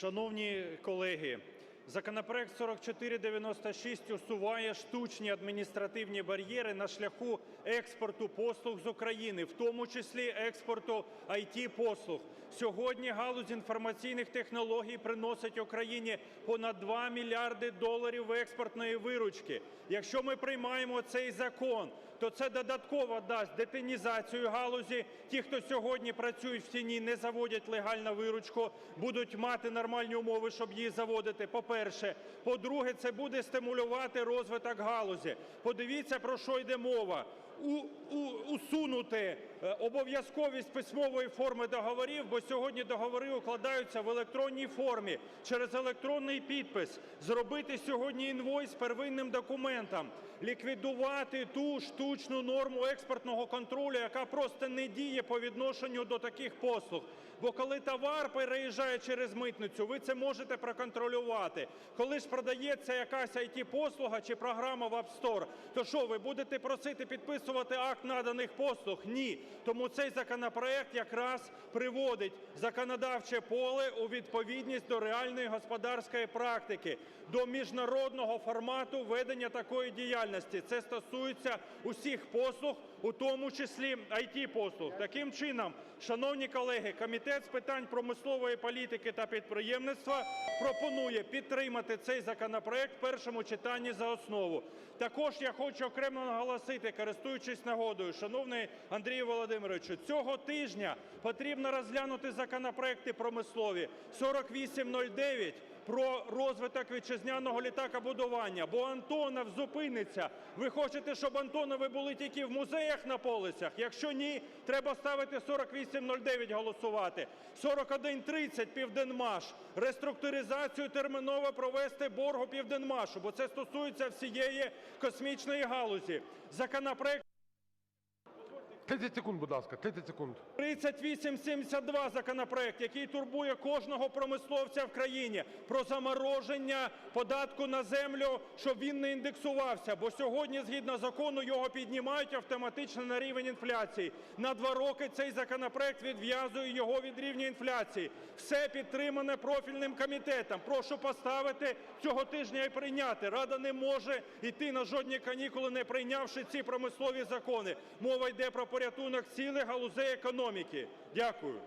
Шановні колеги, законопроект 4496 усуває штучні адміністративні бар'єри на шляху експорту послуг з України, в тому числі експорту ІТ-послуг. Сьогодні галузь інформаційних технологій приносить Україні понад 2 мільярди доларів експортної виручки. Якщо ми приймаємо цей закон, то це додатково дасть детінізацію галузі. Ті, хто сьогодні працюють в тіні, не заводять легальну виручку, будуть мати нормальні умови, щоб її заводити, по-перше. По-друге, це буде стимулювати розвиток галузі. Подивіться, про що йде мова. Усунути е, обов'язковість письмової форми договорів, бо сьогодні договори укладаються в електронній формі через електронний підпис. Зробити сьогодні інвойс первинним документом. Ліквідувати ту штучну норму експортного контролю, яка просто не діє по відношенню до таких послуг. Бо коли товар переїжджає через митницю, ви це можете проконтролювати. Коли ж продається якась ІТ-послуга чи програма в App Store, то що, ви будете просити підписувати акт наданих послуг? Ні. Тому цей законопроект якраз приводить законодавче поле у відповідність до реальної господарської практики, до міжнародного формату ведення такої діяльності. Це стосується усіх послуг, у тому числі ІТ-послуг. Таким чином, шановні колеги, Комітет з питань промислової політики та підприємництва пропонує підтримати цей законопроект в першому читанні за основу. Також я хочу окремо наголосити, користуючись нагодою, шановний Андрію Володимировичу, цього тижня потрібно розглянути законопроекти промислові. 4809 про розвиток вітчизняного літакобудування, бо "Антонов" зупиниться. Ви хочете, щоб "Антонови" були тільки в музеях на полицях? Якщо ні, треба ставити 4809 голосувати. 4130 "Південмаш". Реструктуризацію терміново провести боргу "Південмашу", бо це стосується всієї космічної галузі. Законопроект 30 секунд, будь ласка, 30 секунд. 3872 законопроект, який турбує кожного промисловця в країні, про замороження податку на землю, щоб він не індексувався. Бо сьогодні згідно закону його піднімають автоматично на рівень інфляції. На два роки цей законопроект відв'язує його від рівня інфляції. Все підтримане профільним комітетом. Прошу поставити цього тижня і прийняти. Рада не може йти на жодні канікули, не прийнявши ці промислові закони. Мова йде про порятунок цілих галузей економіки. Дякую.